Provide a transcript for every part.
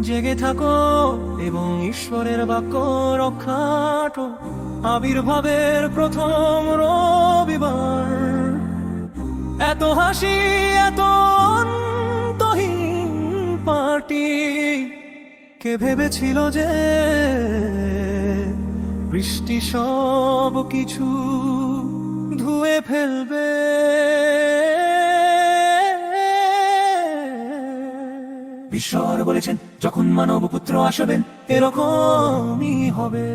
জেগে থাকো এবং ঈশ্বরের বাক্য রক্ষাটো আবির্ভাবের প্রথম রবিবার। এত হাসি, এত অন্তহীন পার্টি। কে ভেবেছিল যে বৃষ্টি সব কিছু ধুয়ে ফেলবে? ঈশ্বর বলেছেন, যখন মানব পুত্র আসবেন, এরকমই হবে।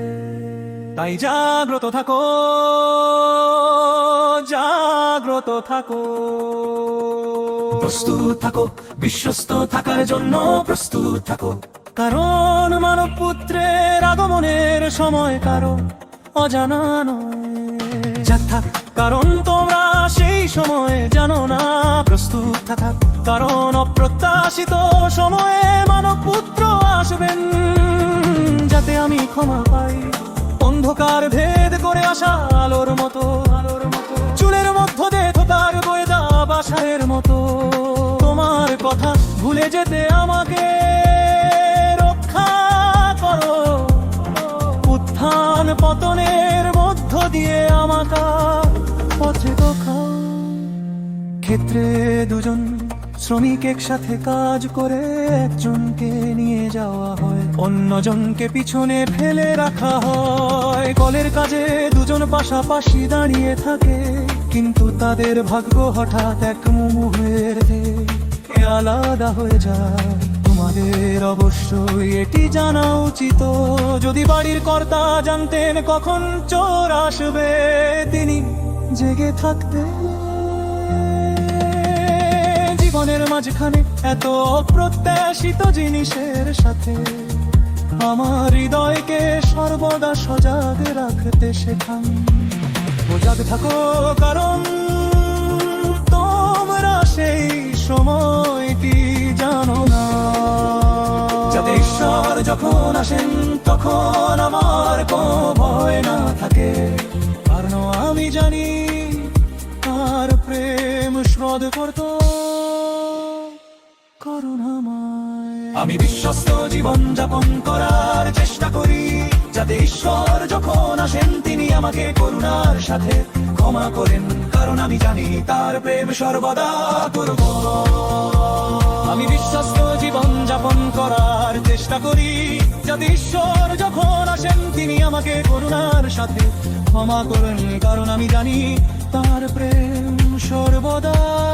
তাই জাগ্রত থাকো জাগ্রত থাকো। প্রস্তুত থাকো, বিশ্বস্ত থাকার জন্য প্রস্তুত থাকো। কারণ মানব পুত্রের আগমনের সময় কারও অজানা নয়। যাক থাক কারণ তোমরা সেই সময় জানো না, প্রস্তুত থাকা। কারণ অপ্রত্যাশিত সময়ে মানব পুত্র আসবেন, যাতে আমি ক্ষমা পাই। অন্ধকার ভেদ করে আসা আলোর মতো আলোর মতো। চুলের মধ্য দিয়ে তার বয়েদা বাসায়ের মতো। তোমার কথা ভুলে যেতে আমাকে রক্ষা করো। উত্থান পতনের মধ্য দিয়ে আমাকা পথে দেখাও ক্ষেত্রে দুজন শ্রমিক একসাথে কাজ করে একজনকে নিয়ে যাওয়া হয়, অন্যজনকে পিছনে ফেলে রাখা হয়। কলের কাজে দুজন পাশাপাশি দাঁড়িয়ে থাকে, কিন্তু তাদের ভাগ্য হঠাৎ এক মুহূর্তের আলাদা হয়ে যায়। তোমাদের অবশ্যই এটি জানা উচিত। যদি বাড়ির কর্তা জানতেন কখন চোর আসবে, তিনি জেগে থাকতেন। জীবনের মাঝখানে এত অপ্রত্যাশিত জিনিসের সাথে আমার হৃদয়কে সর্বদা সজাগ রাখতে শেখান। সজাগ থাকো, কারণ ঈশ্বর যখন আসেন, তখন আমার ভয় না থাকে। কারণ আমি জানি তার প্রেম শ্রদ্ধ করত। আমি বিশ্বস্ত জীবন যাপন করার চেষ্টা করি, যাতে ঈশ্বর যখন আসেন, তিনি আমাকে করুণার সাথে ক্ষমা করেন। কারণ আমি জানি তার প্রেম সর্বদা করব। আমি বিশ্বস্ত জীবন যাপন করার চেষ্টা করি। যাতে ঈশ্বর যখন আসেন, তিনি আমাকে করুণার সাথে ক্ষমা করেন। কারণ আমি জানি, তার প্রেম সর্বদা